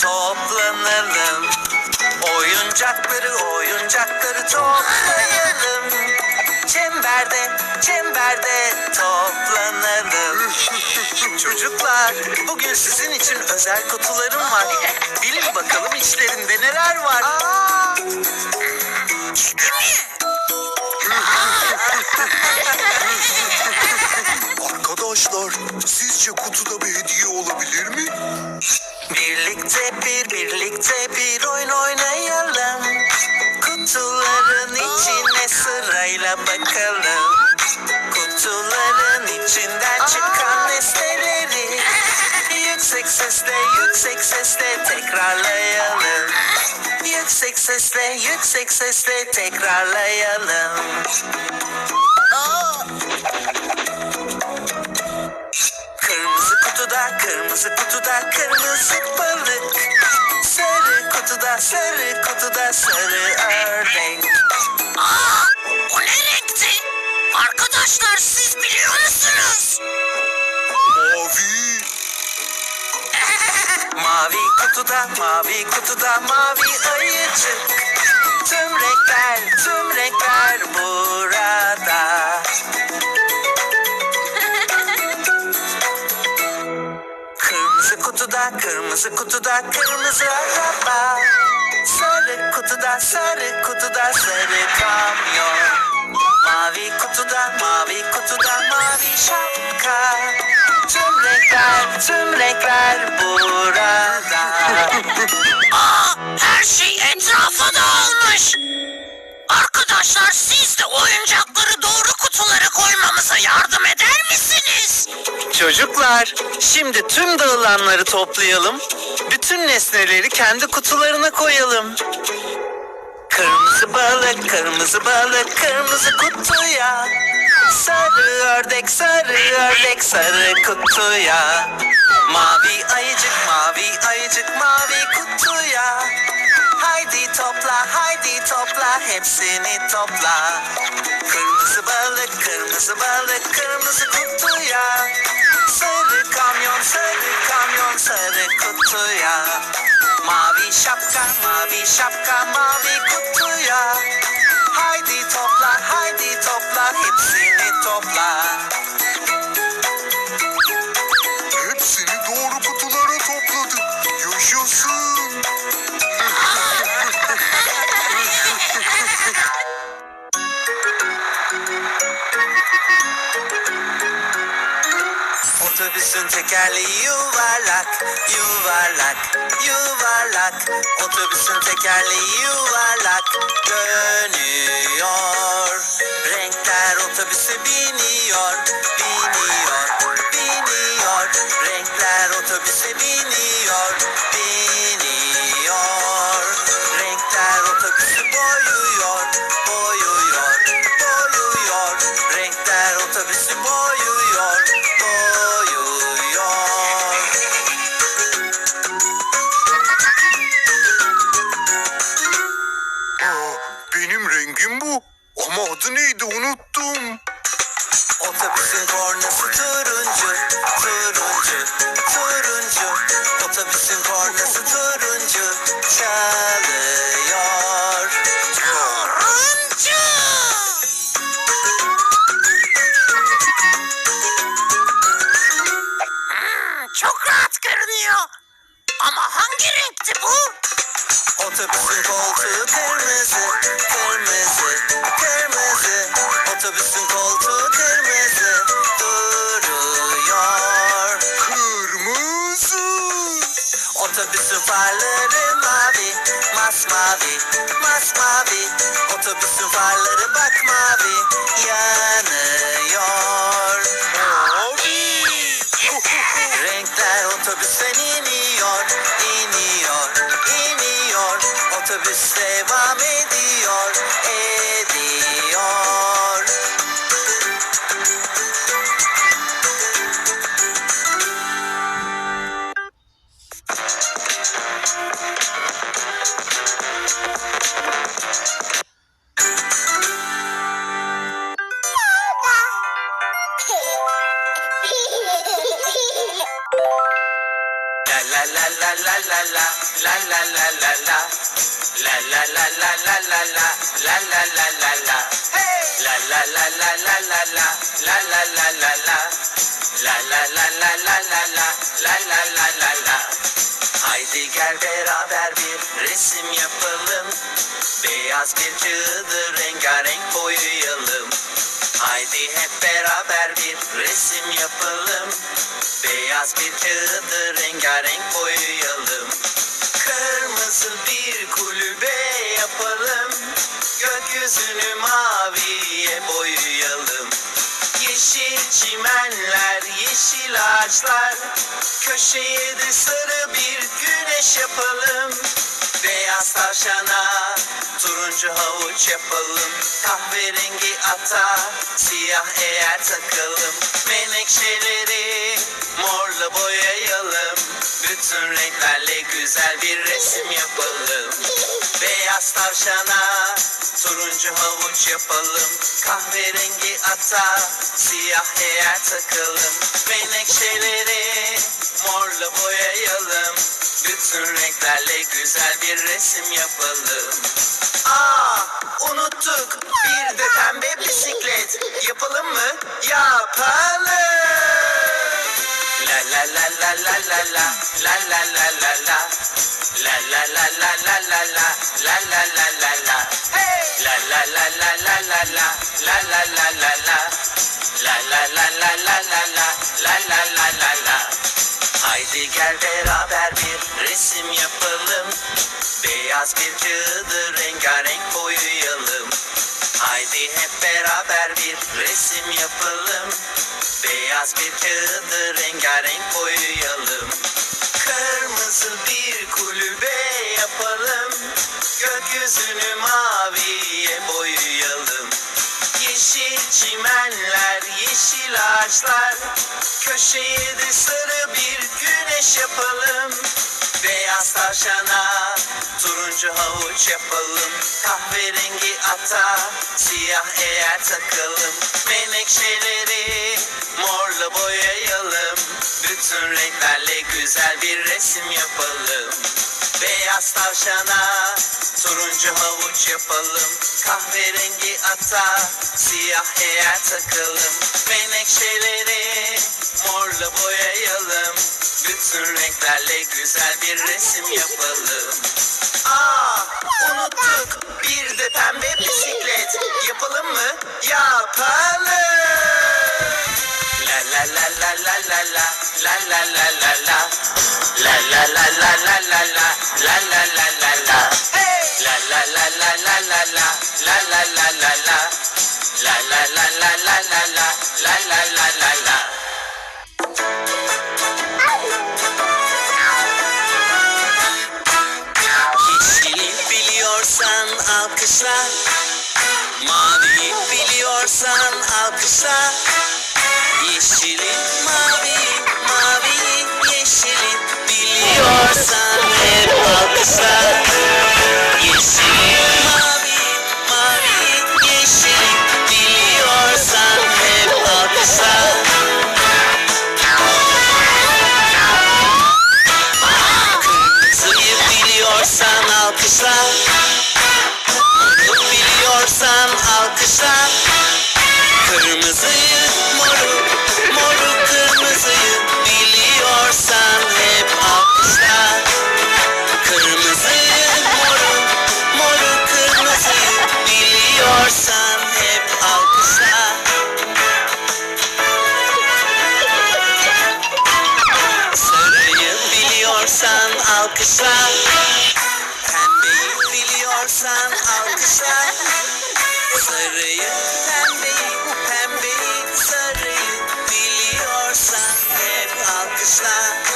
toplanalım. Oyuncakları, oyuncakları toplayalım. Çemberde, çemberde toplanalım. Çocuklar, bugün sizin için özel kutularım var. Bilin bakalım içlerinde neler var. Arkadaşlar, bir, birlikte bir oyun oynayalım. Kutuların içine sırayla bakalım. Kutuların içinden çıkan nesneleri yüksek sesle, yüksek sesle tekrarlayalım. Yüksek sesle, yüksek sesle tekrarlayalım. Kutuda, kırmızı kutuda, kırmızı balık. Sarı kutuda, sarı kutuda, sarı ördek. Aa, o ne renkti? Arkadaşlar siz biliyor musunuz? Mavi. Mavi kutuda, mavi kutuda, mavi kırmızı kutuda, kırmızı araba. Sarı kutuda, sarı kutuda, sarı kamyon. Mavi kutuda, mavi kutuda, mavi şapka. Tüm renkler, tüm renkler burada. Aa, her şey etrafa dağılmış. Arkadaşlar siz de oyuncakları doğru kutulara koymamıza yardım eder misiniz? Çocuklar, şimdi tüm dağılanları toplayalım. Bütün nesneleri kendi kutularına koyalım. Kırmızı balık, kırmızı balık, kırmızı kutuya. Sarı ördek, sarı ördek, sarı kutuya. Mavi ayıcık, mavi ayıcık, mavi kutuya. Haydi topla, haydi topla, hepsini topla. Kırmızı balık, kırmızı balık, kırmızı kutuya. Sarı kamyon, sarı kamyon, sarı kutuya. Mavi şapka, mavi şapka, mavi kutuya. Otobüsün tekerleği yuvarlak, yuvarlak, yuvarlak. Otobüsün tekerleği yuvarlak, dönüyor. Renkler otobüse biniyor, biniyor, masmavi, masmavi. Otobüsün farları bak mavi, yanıyor. Mavi. Renkler otobüsten iniyor, iniyor, iniyor. Otobüs devam ediyor, La la la la la la la la la la la La la la la la la la la la la la la La la la la la la la la la la la la Haydi gel beraber bir resim yapalım. Beyaz bir kağıdı rengarenk boyayalım. Haydi hep beraber bir resim yapalım. Beyaz bir kağıdı rengarenk boyayalım Gökyüzünü maviye boyayalım. Yeşil çimenler, yeşil ağaçlar. Köşeye de sarı bir güneş yapalım. Beyaz tavşana turuncu havuç yapalım. Kahverengi ata siyah eğer takalım. Menekşeleri morla boyayalım. Bütün renklerle güzel bir resim yapalım. Beyaz tavşana Turuncu havuç yapalım Kahverengi ata Siyah eğer takalım Menekşeleri Morla boyayalım Bütün renklerle güzel bir resim yapalım Aa unuttuk Bir de pembe bisiklet Yapalım mı? Yapalım La la la la la la la La la la la la La la la la la la la La la la la la Haydi Beyaz bir kağıdı rengarenk boyayalım De sarı bir güneş yapalım. Beyaz tavşana turuncu havuç yapalım. Kahverengi ata siyah eğer takalım. Menekşeleri morla boyayalım. Bütün renklerle güzel bir resim yapalım. Beyaz tavşana turuncu havuç yapalım. Kahverengi ata siyah eğer takalım. Menekşeleri Morla boyayalım Bütün renklerle güzel bir resim yapalım Aa unuttuk bir de pembe bisiklet Yapalım mı? Yapalım La la la la la la la La la la la la La la la la la la la La la la la la La la la la la la la La la la la la La la la la la la la La la la la alkışla Maviyi biliyorsan alkışla Yeşilin mavi biliyorsan alkışla Kırmızıyı moru Moru kırmızıyı biliyorsan hep alkışla Kırmızıyı moru Moru kırmızıyı biliyorsan hep alkışla Sarıyı biliyorsan alkışla slide.